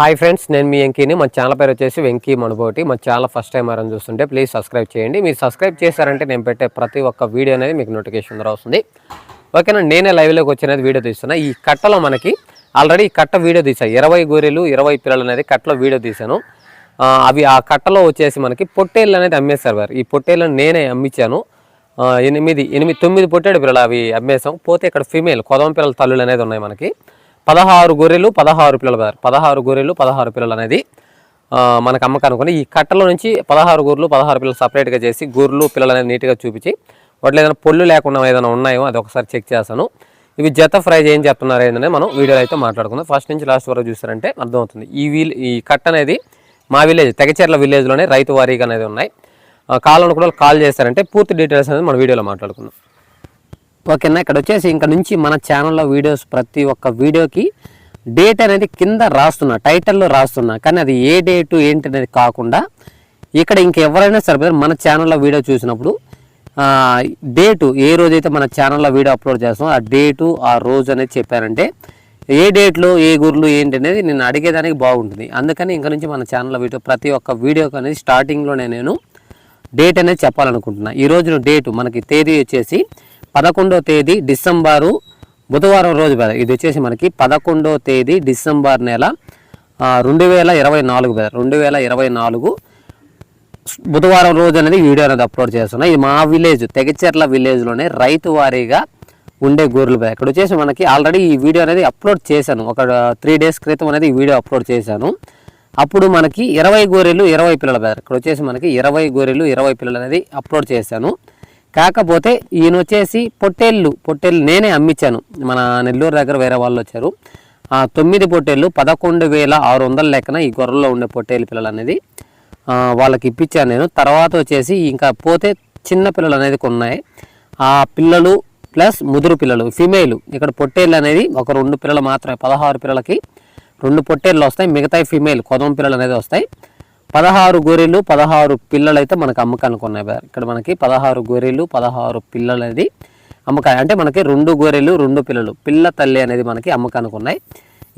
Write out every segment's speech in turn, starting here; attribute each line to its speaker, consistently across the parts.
Speaker 1: Hi friends నేను మీ వెంకీని. మా channel పేరు వచ్చేసి వెంకీ మనబోటి. మా ఛానల్ ఫస్ట్ టైం ఎవరైనా చూస్తుంటే ప్లీజ్ సబ్స్క్రైబ్ చేయండి. మీరు సబ్స్క్రైబ్ చేశారంటే నేను పెట్టే ప్రతి ఒక్క వీడియో అనేది మీకు నోటిఫికేషన్ ద్వారా వస్తుంది. ఓకేనా నేనే లైవ్లోకి వచ్చినది వీడియో తీస్తున్నా. ఈ కట్టలో మనకి ఆల్రెడీ ఈ కట్ట వీడియో తీసాను ఇరవై గొర్రెలు ఇరవై పిల్లలు అనేది కట్టలో వీడియో తీశాను. అవి ఆ కట్టలో వచ్చేసి మనకి పొట్టేళ్ళు అనేది అమ్మేశారు వారు. ఈ పొట్టేళ్ళని నేనే అమ్మించాను. ఎనిమిది ఎనిమిది తొమ్మిది పొట్టేడు పిల్లలు అవి అమ్మేసాం పోతే ఇక్కడ ఫీమేల్ కొదమ పిల్లల తల్లులు అనేది ఉన్నాయి మనకి. పదహారు గొర్రెలు పదహారు పిల్లలు పదహారు గొర్రెలు పదహారు పిల్లలు అనేది మనకు అమ్మకానికి ఈ కట్టలో నుంచి పదహారు గొర్రెలు పదహారు పిల్లలు సపరేట్గా చేసి గొర్రెలు పిల్లలు అనేది నీట్గా చూపించి వాటిలో ఏదైనా పొల్లు లేకుండా ఏదైనా ఉన్నాయో అది ఒకసారి చెక్ చేస్తాను. ఇవి జత ఫ్రై ఏం చెప్తున్నారు ఏంటనే మనం వీడియోలో అయితే మాట్లాడుకుందాం. ఫస్ట్ నుంచి లాస్ట్ వరకు చూసారంటే అర్థమవుతుంది. ఈ వీల్ ఈ కట్ట అనేది మా విలేజ్ తెగచేర్ల విలేజ్లోనే రైతు వారీగా అనేది ఉన్నాయి. ఆ, కూడా కాల్ చేస్తారంటే పూర్తి డీటెయిల్స్ అనేది మన వీడియోలో మాట్లాడుకుందాం. ఓకేనా? ఇక్కడ వచ్చేసి ఇంకా నుంచి మన ఛానల్లో వీడియోస్ ప్రతి ఒక్క వీడియోకి డేట్ అనేది కింద రాస్తున్నా టైటిల్లో రాస్తున్నా. కానీ అది ఏ డేటు ఏంటి అనేది కాకుండా ఇక్కడ ఇంకెవరైనా సరే మన ఛానల్లో వీడియో చూసినప్పుడు డేటు ఏ రోజైతే మన ఛానల్లో వీడియో అప్లోడ్ చేస్తామో ఆ డేటు ఆ రోజు అనేది చెప్పారంటే ఏ డేట్లో ఏ గుర్లు ఏంటి అనేది నేను అడిగేదానికి బాగుంటుంది. అందుకని ఇంకా నుంచి మన ఛానల్లో వీడియో ప్రతి ఒక్క వీడియోకి అనేది స్టార్టింగ్లోనే నేను డేట్ అనేది చెప్పాలనుకుంటున్నాను ఈ రోజున డేటు మనకి తేదీ వచ్చేసి పదకొండో తేదీ డిసెంబరు బుధవారం రోజు బ్రదర్ ఇది వచ్చేసి మనకి పదకొండో తేదీ డిసెంబర్ నెల రెండు వేల ఇరవై నాలుగు బ్రదర్ రెండు వేల ఇరవై నాలుగు బుధవారం రోజు అనేది వీడియో అనేది అప్లోడ్ చేస్తున్నా. ఇది మా విలేజ్ తెగచెర్ల విలేజ్లోనే రైతు వారీగా ఉండే గొర్రెలు బ్యాగ్ ఇక్కడ వచ్చేసి మనకి ఆల్రెడీ ఈ వీడియో అనేది అప్లోడ్ చేశాను. ఒక త్రీ డేస్ క్రితం అనేది ఈ వీడియో అప్లోడ్ చేశాను. అప్పుడు మనకి ఇరవై గొర్రెలు ఇరవై పిల్లల బ్యాగ్ ఇక్కడ వచ్చేసి మనకి ఇరవై గొర్రెలు ఇరవై పిల్లలు అనేది అప్లోడ్ చేశాను. కాకపోతే ఈయన వచ్చేసి పొట్టేళ్ళు పొట్టేళ్ళు నేనే అమ్మించాను మన నెల్లూరు దగ్గర వేరే వాళ్ళు వచ్చారు. ఆ తొమ్మిది పొట్టేళ్ళు పదకొండు వేల ఆరు వందల లెక్కన ఈ గొర్రెల్లో ఉండే పొట్టేలు పిల్లలు అనేది వాళ్ళకి ఇప్పించాను నేను. తర్వాత వచ్చేసి ఇంకా పోతే చిన్న పిల్లలు అనేది కొన్నాయి. ఆ పిల్లలు ప్లస్ ముదురు పిల్లలు ఫీమేలు. ఇక్కడ పొట్టేళ్ళు అనేది ఒక రెండు పిల్లలు మాత్రమే పదహారు పిల్లలకి రెండు పొట్టేళ్ళు వస్తాయి. మిగతాయి ఫీమేల్ కొదం పిల్లలు అనేది వస్తాయి. పదహారు గొర్రెలు పదహారు పిల్లలు అయితే మనకు అమ్మకానికి ఉన్నాయి ఇక్కడ మనకి పదహారు గొర్రెలు పదహారు పిల్లలు అనేది అమ్మకాయ. అంటే మనకి రెండు గొర్రెలు రెండు పిల్లలు. పిల్ల తల్లి అనేది మనకి అమ్మకానికి ఉన్నాయి.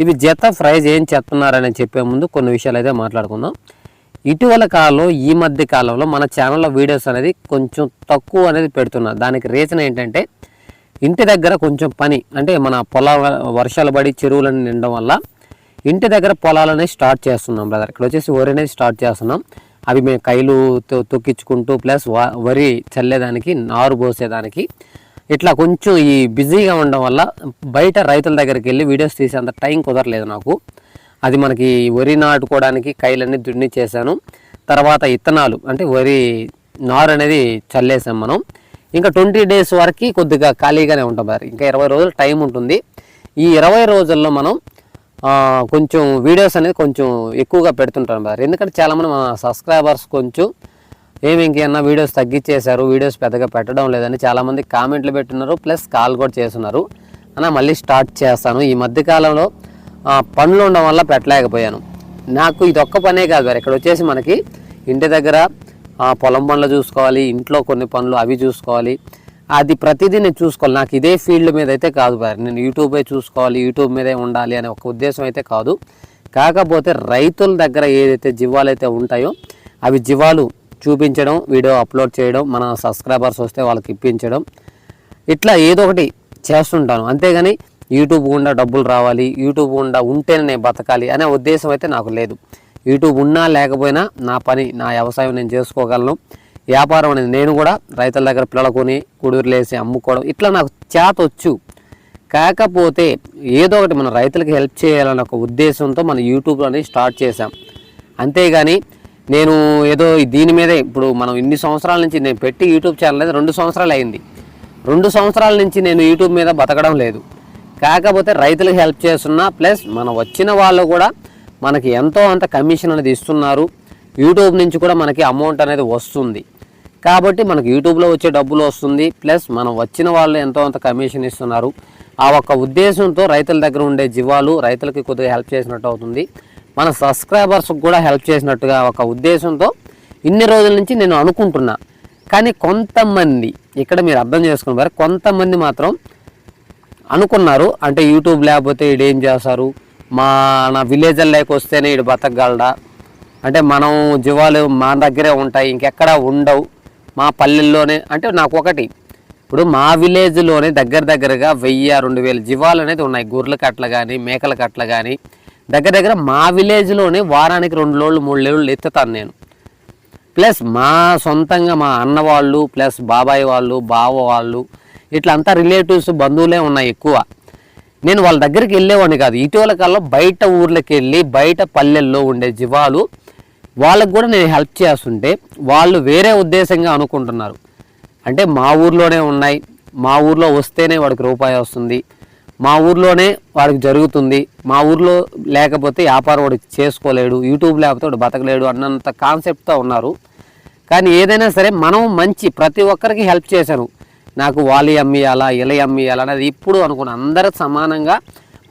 Speaker 1: ఇవి జత ప్రైజ్ ఏం చెప్తున్నారని చెప్పే ముందు కొన్ని విషయాలు అయితే మాట్లాడుకుందాం. ఇటీవల కాలంలో ఈ మధ్య కాలంలో మన ఛానల్లో వీడియోస్ అనేది కొంచెం తక్కువ అనేది పెడుతున్నారు. దానికి రీజన్ ఏంటంటే ఇంటి దగ్గర కొంచెం పని అంటే మన పొల వర్షాలు పడి చెరువులను నిండడం వల్ల ఇంటి దగ్గర పొలాలు స్టార్ట్ చేస్తున్నాం బ్రదర్ ఇక్కడ వచ్చేసి వరి అనేది స్టార్ట్ చేస్తున్నాం. అవి మేము కైలు తొక్కించుకుంటూ ప్లస్ వ- వరి చల్లేదానికి నారు పోసేదానికి. ఇట్లా కొంచెం ఈ బిజీగా ఉండడం వల్ల బయట రైతుల దగ్గరికి వెళ్ళి వీడియోస్ తీసేంత టైం కుదరలేదు నాకు. అది మనకి వరి నాటుకోవడానికి కైలన్నీ దున్ని చేశాను. తర్వాత ఇత్తనాలు అంటే వరి నారు అనేది చల్లేసాం మనం. ఇంకా ట్వంటీ డేస్ వరకు కొద్దిగా ఖాళీగానే ఉంటాం మరి ఇంకా ఇరవై రోజులు టైం ఉంటుంది. ఈ ఇరవై రోజుల్లో మనం కొంచెం వీడియోస్ అనేది కొంచెం ఎక్కువగా పెడుతుంటాను బ్రదర్ ఎందుకంటే చాలామంది మన సబ్స్క్రైబర్స్ కొంచెం ఏమి ఇంకేమన్నా వీడియోస్ తగ్గించేశారు వీడియోస్ పెద్దగా పెట్టడం లేదని చాలామంది కామెంట్లు పెట్టున్నారు ప్లస్ కాల్ కూడా చేస్తున్నారు. అన్న మళ్ళీ స్టార్ట్ చేస్తాను. ఈ మధ్యకాలంలో పనులు ఉండడం వల్ల పెట్టలేకపోయాను. నాకు ఇది ఒక్క పనే కాదు మరి. ఇక్కడ వచ్చేసి మనకి ఇంటి దగ్గర పొలం పనులు చూసుకోవాలి ఇంట్లో కొన్ని పనులు అవి చూసుకోవాలి అది ప్రతిదీ నేను చూసుకోవాలి. నాకు ఇదే ఫీల్డ్ మీద అయితే కాదు నేను యూట్యూబే చూసుకోవాలి యూట్యూబ్ మీదే ఉండాలి అనే ఒక ఉద్దేశం అయితే కాదు. కాకపోతే రైతుల దగ్గర ఏదైతే జీవాలు అయితే ఉంటాయో అవి జీవాలు చూపించడం వీడియో అప్లోడ్ చేయడం మన సబ్స్క్రైబర్స్ వస్తే వాళ్ళకి ఇప్పించడం ఇట్లా ఏదో ఒకటి చేస్తుంటాను. అంతేగాని యూట్యూబ్ గుండా డబ్బులు రావాలి యూట్యూబ్ గుండా ఉంటేనే నేను బతకాలి అనే ఉద్దేశం అయితే నాకు లేదు. యూట్యూబ్ ఉన్నా లేకపోయినా నా పని నా వ్యవసాయం నేను చేసుకోగలను. వ్యాపారం అనేది నేను కూడా రైతుల దగ్గర పిల్లలు కొని అమ్ముకోవడం ఇట్లా నాకు చేత వచ్చు. కాకపోతే ఏదో ఒకటి మన రైతులకు హెల్ప్ చేయాలన్న ఒక ఉద్దేశంతో మన యూట్యూబ్ అనేది స్టార్ట్ చేశాం. అంతేగాని నేను ఏదో దీని మీదే ఇప్పుడు మనం ఇన్ని సంవత్సరాల నుంచి నేను పెట్టి యూట్యూబ్ ఛానల్ అనేది రెండు సంవత్సరాలు అయింది. రెండు సంవత్సరాల నుంచి నేను యూట్యూబ్ మీద బతకడం లేదు. కాకపోతే రైతులకు హెల్ప్ చేస్తున్నా ప్లస్ మన వచ్చిన వాళ్ళు కూడా మనకి ఎంతో అంత కమిషన్ అనేది ఇస్తున్నారు. యూట్యూబ్ నుంచి కూడా మనకి అమౌంట్ అనేది వస్తుంది. కాబట్టి మనకు యూట్యూబ్లో వచ్చే డబ్బులు వస్తుంది. ప్లస్ మనం వచ్చిన వాళ్ళు ఎంతో అంత కమిషన్ ఇస్తున్నారు. ఆ ఒక్క ఉద్దేశంతో రైతుల దగ్గర ఉండే జీవాలు రైతులకి కొద్దిగా హెల్ప్ చేసినట్టు అవుతుంది. మన సబ్స్క్రైబర్స్కి కూడా హెల్ప్ చేసినట్టుగా ఒక ఉద్దేశంతో ఇన్ని రోజుల నుంచి నేను అనుకుంటున్నా. కానీ కొంతమంది ఇక్కడ మీరు అర్థం చేసుకున్నారు కొంతమంది మాత్రం అనుకున్నారు. అంటే యూట్యూబ్ లేకపోతే ఏం చేస్తారు? మా నా విలేజ్లోకి వస్తేనే ఇడు బతకగలడా? అంటే మనం జీవాలు మా దగ్గరే ఉంటాయి ఇంకెక్కడా ఉండవు. మా పల్లెల్లోనే అంటే నాకు ఒకటి ఇప్పుడు మా విలేజ్లోనే దగ్గర దగ్గరగా వెయ్యి రెండు వేల జీవాలు అనేది ఉన్నాయి. గొర్రెల కట్ల కానీ మేకల కట్ల కానీ దగ్గర దగ్గర మా విలేజ్లోనే వారానికి రెండు లోళ్ళు మూడు లోళ్ళు ఎత్తుతాను నేను. ప్లస్ మా సొంతంగా మా అన్న వాళ్ళు ప్లస్ బాబాయ్ వాళ్ళు బావ వాళ్ళు ఇట్లా అంతా రిలేటివ్స్ బంధువులే ఉన్నాయి ఎక్కువ. నేను వాళ్ళ దగ్గరికి వెళ్ళేవాడిని కాదు. ఇటీవల కాలంలో బయట ఊర్లకి వెళ్ళి బయట పల్లెల్లో ఉండే జీవాలు వాళ్ళకు కూడా నేను హెల్ప్ చేస్తుంటే వాళ్ళు వేరే ఉద్దేశంగా అనుకుంటున్నారు. అంటే మా ఊర్లోనే ఉన్నాయి. మా ఊర్లో వస్తేనే వాడికి రూపాయి వస్తుంది. మా ఊర్లోనే వాడికి జరుగుతుంది. మా ఊర్లో లేకపోతే వ్యాపారం వాడికి చేసుకోలేడు. యూట్యూబ్ లేకపోతే వాడు బతకలేడు అన్నంత కాన్సెప్ట్తో ఉన్నారు. కానీ ఏదైనా సరే మనం మంచి ప్రతి ఒక్కరికి హెల్ప్ చేశాను నాకు వాలి అమ్మియాలా ఇలా అమ్మియాలా అనేది ఇప్పుడు అనుకున్న అందరూ సమానంగా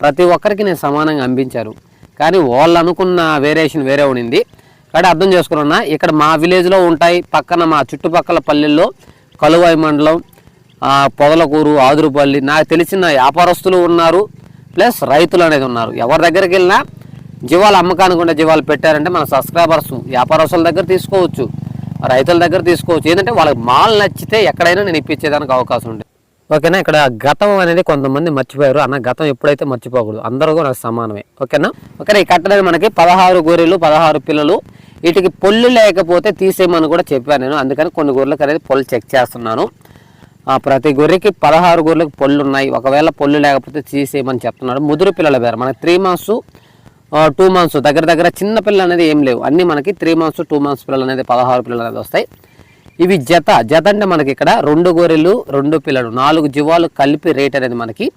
Speaker 1: ప్రతి ఒక్కరికి నేను సమానంగా అందించాను కానీ వాళ్ళు అనుకున్న వేరియేషన్ వేరే ఉండింది. కాబట్టి అర్థం చేసుకున్నా ఇక్కడ మా విలేజ్లో ఉంటాయి పక్కన మా చుట్టుపక్కల పల్లెల్లో కలువాయి మండలం పొదలకూరు ఆదురుపల్లి నాకు తెలిసిన వ్యాపారస్తులు ఉన్నారు ప్లస్ రైతులు అనేది ఉన్నారు. ఎవరి దగ్గరికి వెళ్ళినా జీవాలు అమ్మకానికి ఉండే జీవాలు పెట్టారంటే మన సబ్స్క్రైబర్స్ వ్యాపారస్తుల దగ్గర తీసుకోవచ్చు రైతుల దగ్గర తీసుకోవచ్చు. ఏంటంటే వాళ్ళకి మాల్ నచ్చితే ఎక్కడైనా నేను ఇప్పించేదానికి అవకాశం ఉంది. ఓకేనా? ఇక్కడ గతం అనేది కొంతమంది మర్చిపోయారు. అన్న గతం ఎప్పుడైతే మర్చిపోకూడదు. అందరూ నాకు సమానమే. ఓకేనా? ఓకేనా? ఈ కట్టడానికి మనకి పదహారు గొర్రెలు పదహారు పిల్లలు వీటికి పొల్లు లేకపోతే తీసేయమని కూడా చెప్పాను నేను. అందుకని కొన్ని గొర్రెలకు అనేది పొల్లు చెక్ చేస్తున్నాను. ప్రతి గొర్రెకి పదహారు గొర్రెలకు పొల్లు ఉన్నాయి. ఒకవేళ పొల్లు లేకపోతే తీసేయమని చెప్తున్నాడు. ముదురు పిల్లల పేరు. మనకి త్రీ మంత్స్ టూ మంత్స్ దగ్గర దగ్గర చిన్న పిల్లలు అనేది ఏం లేవు. అన్నీ మనకి త్రీ మంత్స్ టూ మంత్స్ పిల్లలు అనేది పదహారు పిల్లలు అనేది వస్తాయి. ఇవి జత. జత అంటే మనకి ఇక్కడ రెండు గొర్రెలు రెండు పిల్లలు. నాలుగు జీవాలు కలిపి రేట్ అనేది మనకి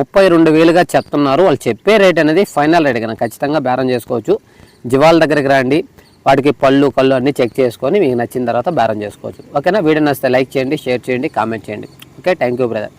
Speaker 1: ముప్పై రెండు వేలుగా చెప్తున్నారు. వాళ్ళు చెప్పే రేట్ అనేది ఫైనల్ రేట్ కనుక ఖచ్చితంగా బేరం చేసుకోవచ్చు. జీవాల దగ్గరికి రండి. వాటికి పళ్ళు కళ్ళు అన్నీ చెక్ చేసుకొని మీకు నచ్చిన తర్వాత బేరం చేసుకోవచ్చు. ఓకేనా? వీడియో నచ్చితే లైక్ చేయండి షేర్ చేయండి కామెంట్ చేయండి. ఓకే? Thank you brother.